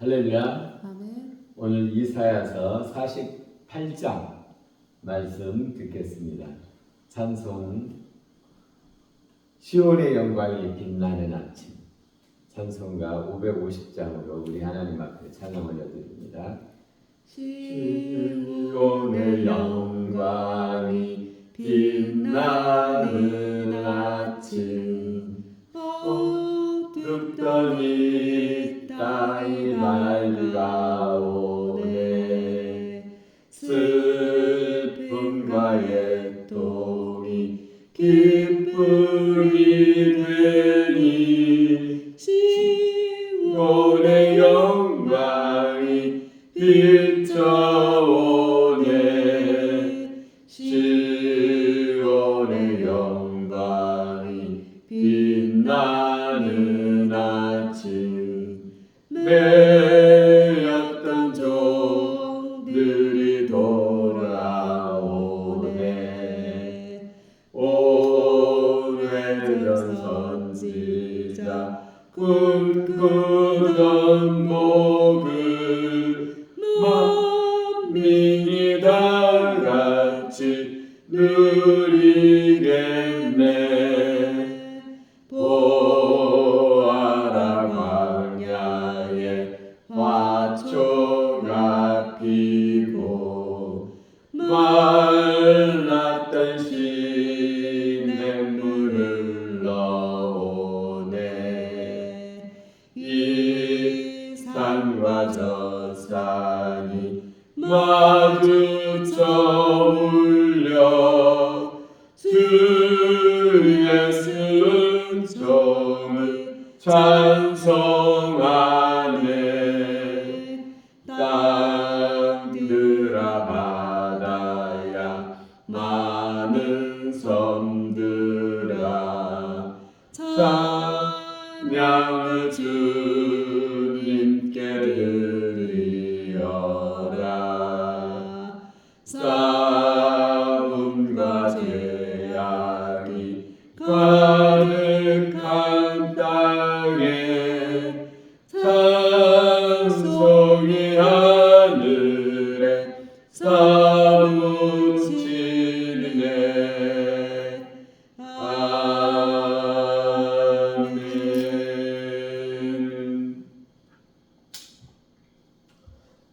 할렐루야. 아멘. 오늘 이사야서 48장 말씀 듣겠습니다. 찬송 시온의 영광이 빛나는 아침 찬송가 550장으로 우리 하나님 앞에 찬양 올려드립니다. 시온의 영광이 빛나는 아침 어둡던 이 땅이 싸움과 제약이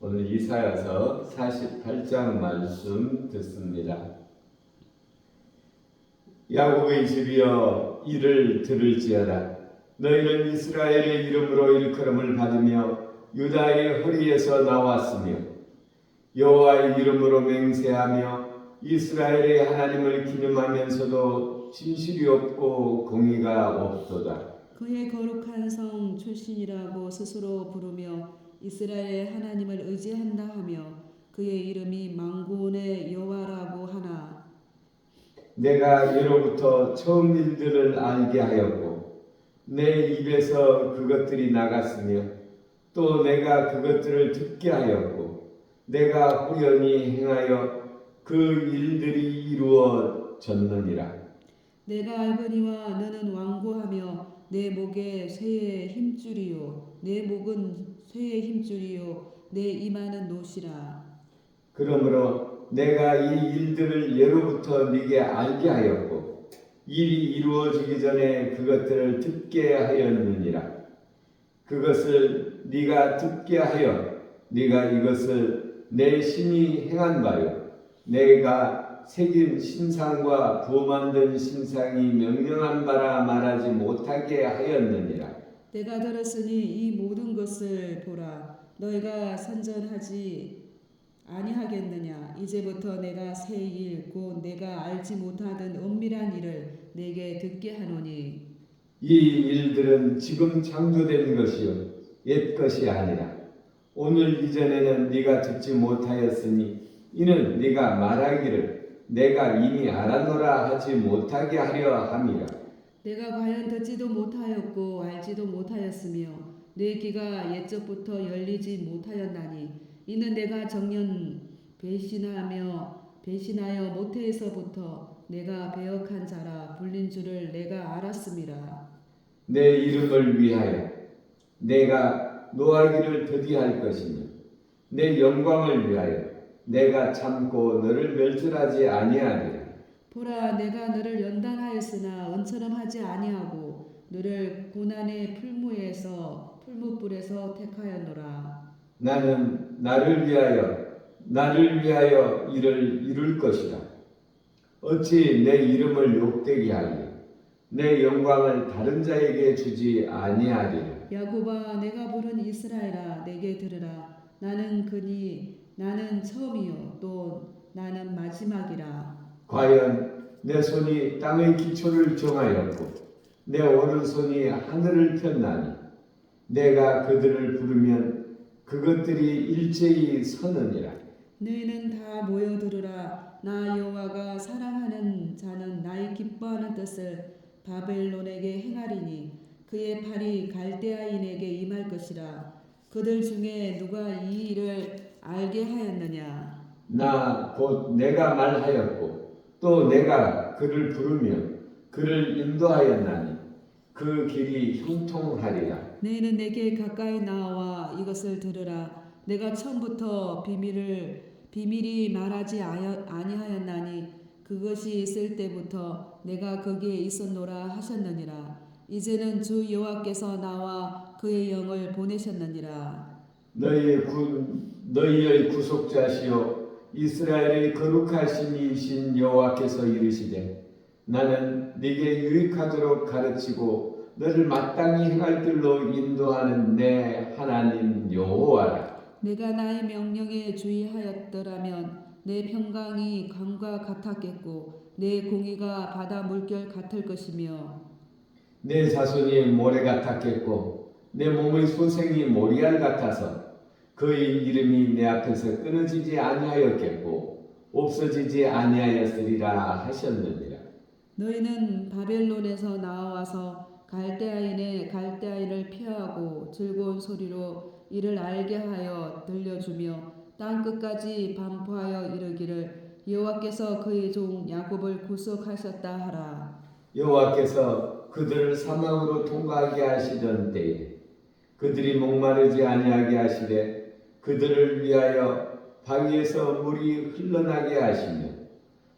오늘 이사야서 48장 말씀 듣습니다. 야곱의 집이여 이를 들을지어다. 너희는 이스라엘의 이름으로 일컬음을 받으며 유다의 허리에서 나왔으며 여호와의 이름으로 맹세하며 이스라엘의 하나님을 기념하면서도 진실이 없고 공의가 없도다. 그의 거룩한 성 출신이라고 스스로 부르며 이스라엘의 하나님을 의지한다 하며 그의 이름이 망군의 여호와라고 하나. 내가 예로부터 처음 일들을 알게 하였고 내 입에서 그것들이 나갔으며 또 내가 그것들을 듣게 하였고 내가 호연히 행하여 그 일들이 이루어졌느니라. 내가 알거니와 너는 완고하며 내 목에 쇠의 힘줄이요. 내 목은 쇠의 힘줄이요. 내 이마는 노시라. 그러므로 내가 이 일들을 예로부터 네게 알게 하였고 일이 이루어지기 전에 그것들을 듣게 하였느니라. 그것을 네가 듣게 하여 네가 이것을 내 신이 행한 바요. 내가 새긴 신상과 부어 만든 신상이 명령한 바라 말하지 못하게 하였느니라. 내가 들었으니 이 모든 것을 보라. 너희가 선전하지 아니하겠느냐? 이제부터 내가 새 일 곧 내가 알지 못하던 은밀한 일을 내게 듣게 하노니. 이 일들은 지금 창조된 것이요 옛 것이 아니라. 오늘 이전에는 네가 듣지 못하였으니 이는 네가 말하기를 내가 이미 알았노라 하지 못하게 하려 함이라. 내가 과연 듣지도 못하였고 알지도 못하였으며 내 귀가 옛적부터 열리지 못하였나니 이는 내가 정년 배신하며 배신하여 모태에서부터 내가 배역한 자라 불린 줄을 내가 알았음이라. 내 이름을 위하여 내가 노하기를 더디할 것이며 내 영광을 위하여 내가 참고 너를 멸절하지 아니하리라. 보라 내가 너를 연단하였으나 은처럼 하지 아니하고 너를 고난의 풀무에서 풀무불에서 택하였노라 나는 나를 위하여 나를 위하여 이를 이룰 것이다. 어찌 내 이름을 욕되게 하리? 내 영광을 다른 자에게 주지 아니하리라. 야곱아 내가 부른 이스라엘아 내게 들으라 나는 그니 나는 처음이요. 또 나는 마지막이라. 과연 내 손이 땅의 기초를 정하였고 내 오른손이 하늘을 폈나니? 내가 그들을 부르면 그것들이 일제히 서느니라. 너희는 다 모여 들으라. 나 여호와가 사랑하는 자는 나의 기뻐하는 뜻을 바벨론에게 행하리니 그의 팔이 갈대아인에게 임할 것이라. 그들 중에 누가 이 일을 알게 하였느냐? 나 곧 내가 말하였고 또 내가 그를 부르며 그를 인도하였나니 그 길이 형통하리라. 너희는 내게 가까이 나와 이것을 들으라. 내가 처음부터 비밀을 비밀이 말하지 아니하였나니 그것이 있을 때부터 내가 거기에 있었노라 하셨느니라. 이제는 주 여호와께서 나와 그의 영을 보내셨느니라 너희의 구 너희의 구속자시요 이스라엘의 거룩하신 이신 여호와께서 이르시되 나는 네게 유익하도록 가르치고 너를 마땅히 행할 길로 인도하는 내 하나님 여호와라. 내가 나의 명령에 주의하였더라면 내 평강이 강과 같았겠고 내 공의가 바다 물결 같을 것이며 내 자손이 모래 같았겠고 내 몸의 소생이 모리알 같아서 그의 이름이 내 앞에서 끊어지지 아니하였겠고 없어지지 아니하였으리라 하셨느니라. 너희는 바벨론에서 나와서 갈대아인의 갈대아인을 피하고 즐거운 소리로 이를 알게 하여 들려주며 땅 끝까지 반포하여 이르기를 여호와께서 그의 종 야곱을 구속하셨다 하라. 여호와께서 그들을 사망으로 통과하게 하시던 때에 그들이 목마르지 아니하게 하시되 그들을 위하여 바위에서 물이 흘러나게 하시며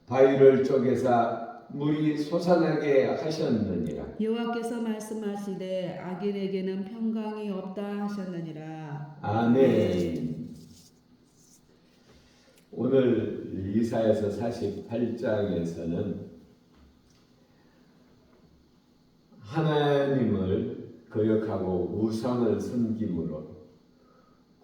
바위를 쪼개사 물이 솟아나게 하셨느니라. 여호와께서 말씀하시되 악인에게는 평강이 없다 하셨느니라. 아멘. 오늘 이사에서 48장에서는 하나님을 거역하고 우상을 섬김으로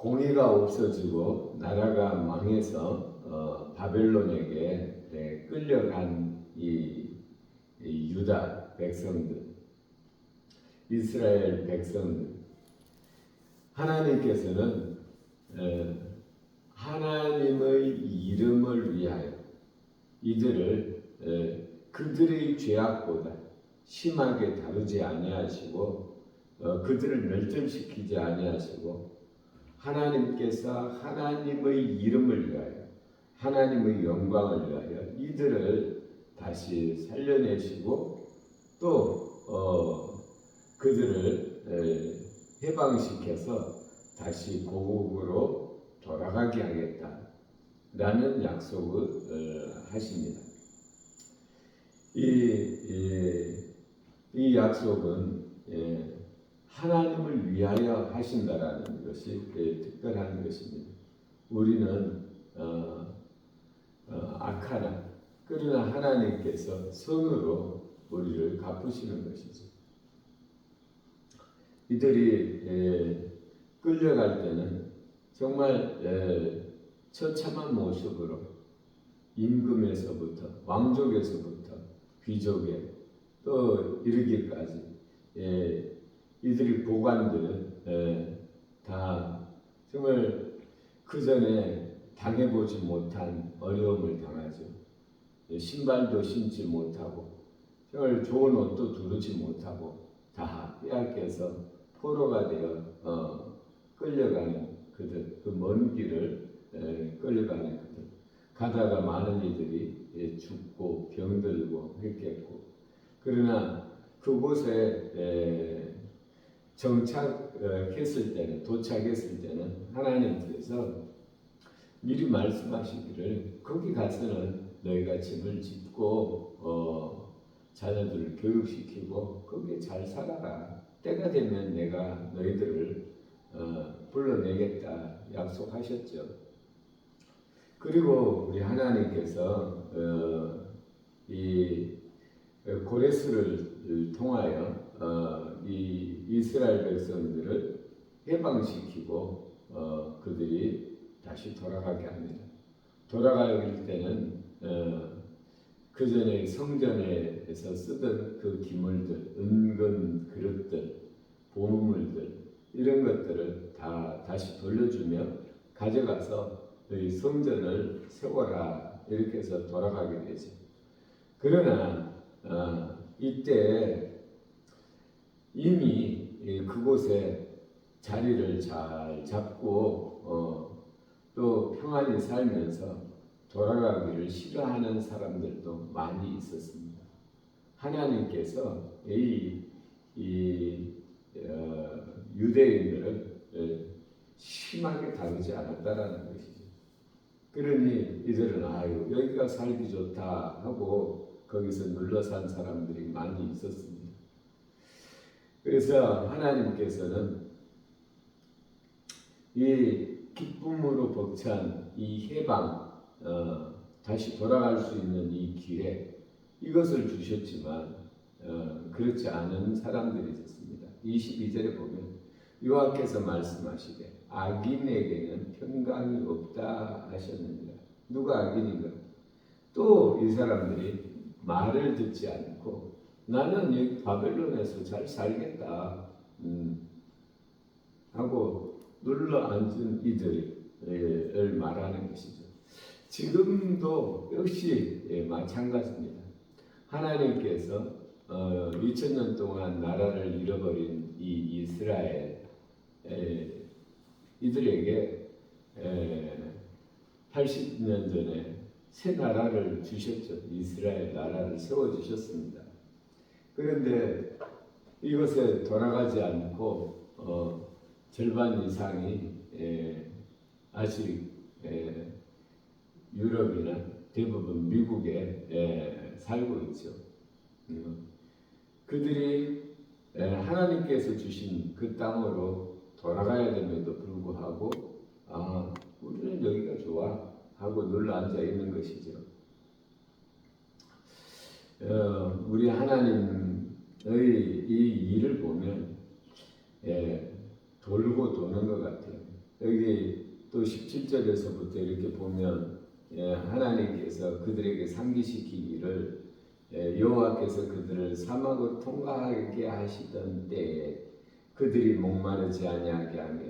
공의가 없어지고 나라가 망해서 어, 바벨론에게 네, 끌려간 이, 이 유다 백성들, 이스라엘 백성들, 하나님께서는 에, 하나님의 이름을 위하여 이들을 에, 그들의 죄악보다 심하게 다루지 아니하시고 어, 그들을 멸절시키지 아니하시고 하나님께서 하나님의 이름을 위하여 하나님의 영광을 위하여 이들을 다시 살려내시고 또 어, 그들을 에, 해방시켜서 다시 고국으로 돌아가게 하겠다라는 약속을 어, 하십니다. 이, 이, 이 약속은 예, 하나님을 위하여 하신다라는 것이 예, 특별한 것입니다. 우리는 어, 어, 악하나 그러나 하나님께서 선으로 우리를 갚으시는 것이죠. 이들이 예, 끌려갈 때는 정말 예, 처참한 모습으로 임금에서부터 왕족에서부터 귀족에 또 이르기까지 예, 이들이 보관들은 예, 다 정말 그 전에 당해보지 못한 어려움을 당하죠. 예, 신발도 신지 못하고 정말 좋은 옷도 두르지 못하고 다 빼앗겨서 포로가 되어 어, 끌려가는 그들 그 먼 길을 에, 끌려가는 그들 가다가 많은 이들이 예, 죽고 병들고 했겠고 그러나 그곳에 에, 정착 도착했을 때는 도착했을 때는 하나님께서 미리 말씀하시기를 거기 가서는 너희가 집을 짓고 어, 자녀들을 교육시키고 거기에 잘 살아라. 때가 되면 내가 너희들을 어, 불러내겠다 약속하셨죠. 그리고 우리 하나님께서 어, 이 고레스를 통하여 어, 이 이스라엘 백성들을 해방시키고 어, 그들이 다시 돌아가게 합니다. 돌아갈 때는 어, 그 전에 성전에서 쓰던 그 기물들, 은근 그릇들, 보물들 이런 것들을 다 다시 돌려주며 가져가서 너희 성전을 세워라 이렇게 해서 돌아가게 되죠. 그러나 어, 이때 이미 이 그곳에 자리를 잘 잡고 어, 또 평안히 살면서 돌아가기를 싫어하는 사람들도 많이 있었습니다. 하나님께서 이, 이 어, 유대인들을 예, 심하게 다루지 않았다라는 것이죠. 그러니 이들은 아유 여기가 살기 좋다 하고 거기서 눌러 산 사람들이 많이 있었습니다. 그래서 하나님께서는 이 기쁨으로 벅찬 이 해방 어, 다시 돌아갈 수 있는 이 기회 이것을 주셨지만 어, 그렇지 않은 사람들이 있었습니다. 22절에 보면 여호와께서 말씀하시되 악인에게는 평강이 없다 하셨느니라. 누가 악인인가? 또 이 사람들이 말을 듣지 않고 나는 여기 바벨론에서 잘 살겠다 음, 하고 눌러 앉은 이들을 말하는 것이죠. 지금도 역시 예, 마찬가지입니다. 하나님께서 어, 2000년 동안 나라를 잃어버린 이 이스라엘 에, 이들에게 에, 80년 전에 새 나라를 주셨죠. 이스라엘 나라를 세워 주셨습니다. 그런데 이것에 돌아가지 않고 어, 절반 이상이 에, 아직 에, 유럽이나 대부분 미국에 에, 살고 있죠. 음, 그들이 에, 하나님께서 주신 그 땅으로 돌아가야 됨에도 불구하고 아 우리는 여기가 좋아 하고 눌러 앉아 있는 것이죠. 어, 우리 하나님 의이 일을 보면 예, 돌고 도는 것 같아요. 여기 또 17절에서부터 이렇게 보면 예, 하나님께서 그들에게 상기시키기를 예, 여호와께서 그들을 사막을 통과하게 하시던 때에 그들이 목마르지 아니하게 하며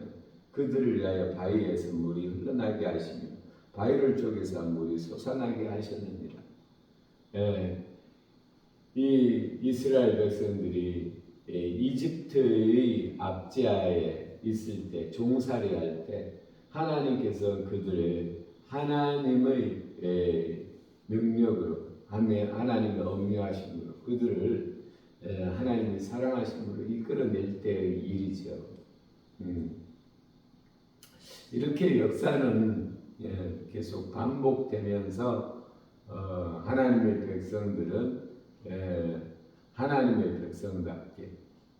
그들을 위하여 바위에서 물이 흘러나게 하시며 바위를 쪼개서 물이 솟아나게 하셨느니라. 예, 이 이스라엘 백성들이 예, 이집트의 압제하에 있을 때 종살이 할 때 하나님께서 그들을 하나님의 예, 능력으로 하나님- 하나님의 엄묘하심으로 그들을 예, 하나님의 사랑하심으로 이끌어낼 때의 일이죠. 음. 이렇게 역사는 예, 계속 반복되면서 어, 하나님의 백성들은 예, 하나님의 백성답게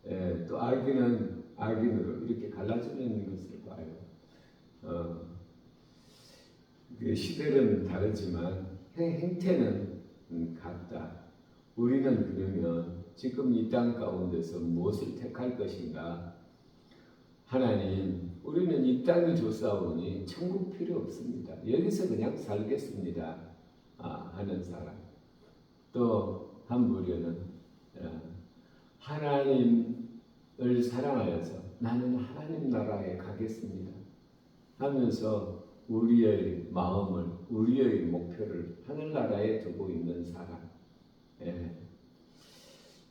예, 또 악인은 악인으로 이렇게 갈라지는 것을 봐요. 어, 그 시대는 다르지만 행- 행태는 음, 같다. 우리는 그러면 지금 이 땅 가운데서 무엇을 택할 것인가? 하나님, 우리는 이 땅이 좋사오니 천국 필요 없습니다. 여기서 그냥 살겠습니다. 아, 하는 사람. 또 한 부류는 어, 하나님을 사랑하여서 나는 하나님 나라에 가겠습니다. 하면서 우리의 마음을, 우리의 목표를 하늘나라에 두고 있는 사람. 예.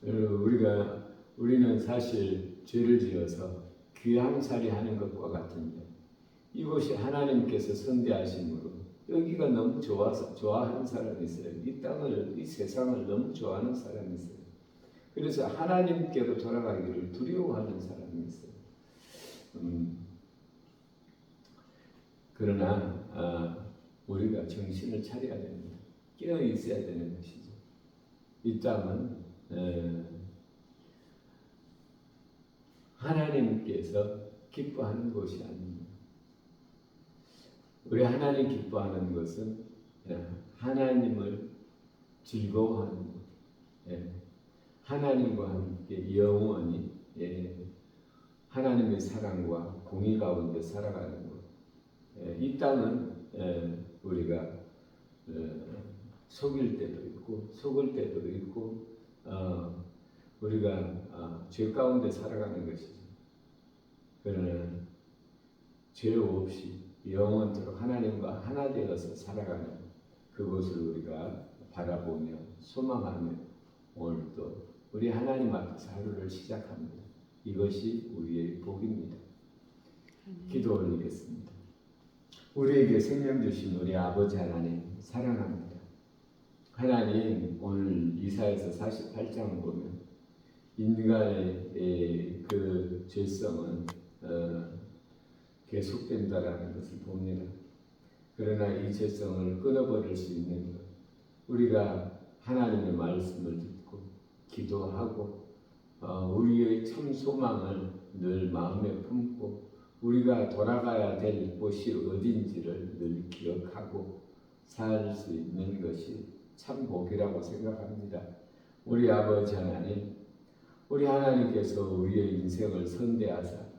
우리가 우리는 사실 죄를 지어서 귀함살이 하는 것과 같은데 이곳이 하나님께서 선대하심으로 여기가 너무 좋아서 좋아하는 사람이 있어요. 이 땅을 이 세상을 너무 좋아하는 사람이 있어요. 그래서 하나님께로 돌아가기를 두려워하는 사람이 있어요. 음, 그러나 아, 우리가 정신을 차려야 됩니다. 깨어 있어야 되는 것이죠. 이 땅은 에, 하나님께서 기뻐하는 곳이 아닙니다. 우리 하나님 기뻐하는 것은 예, 하나님을 즐거워하는 것, 예, 하나님과 함께 영원히 예, 하나님의 사랑과 공의 가운데 살아가는 것. 예, 이 땅은 예, 우리가 어, 속일 때도 있고 속을 때도 있고 어, 우리가 어, 죄 가운데 살아가는 것이죠. 그러나 죄 없이 영원토록 하나님과 하나 되어서 살아가는 그것을 우리가 바라보며 소망하며 오늘도 우리 하나님 앞에서 하루를 시작합니다. 이것이 우리의 복입니다. 기도 올리겠습니다. 우리에게 생명 주신 우리 아버지 하나님 사랑합니다. 하나님 오늘 이사에서 48장을 보면 인간의 에, 그 죄성은 어, 계속된다라는 것을 봅니다. 그러나 이 죄성을 끊어버릴 수 있는 것 우리가 하나님의 말씀을 듣고 기도하고 어, 우리의 참 소망을 늘 마음에 품고 우리가 돌아가야 될 곳이 어딘지를 늘 기억하고 살 수 있는 것이 참 복이라고 생각합니다. 우리 아버지 하나님, 우리 하나님께서 우리의 인생을 선대하사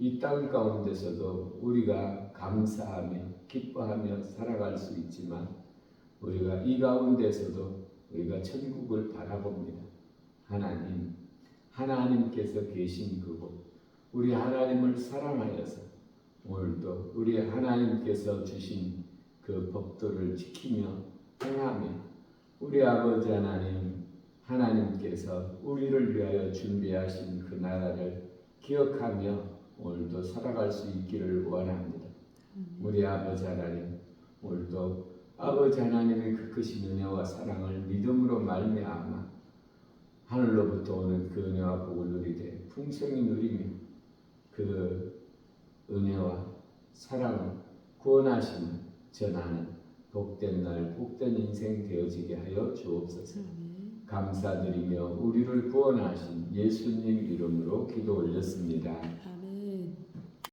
이 땅 가운데서도 우리가 감사하며 기뻐하며 살아갈 수 있지만 우리가 이 가운데서도 우리가 천국을 바라봅니다. 하나님, 하나님께서 계신 그곳, 우리 하나님을 사랑하여서 오늘도 우리 하나님께서 주신 그 법도를 지키며 행하며 우리 아버지 하나님 하나님께서 우리를 위하여 준비하신 그 나라를 기억하며 오늘도 살아갈 수 있기를 원합니다. 우리 아버지 하나님 오늘도 아버지 하나님의 그 크신 은혜와 사랑을 믿음으로 말미암아 하늘로부터 오는 그 은혜와 복을 누리되 풍성히 누리며 그 은혜와 사랑을 구원하심을 전하는 복된 날 복된 인생 되어지게 하여 주옵소서. 감사드리며 우리를 구원하신 예수님 이름으로 기도 올렸습니다.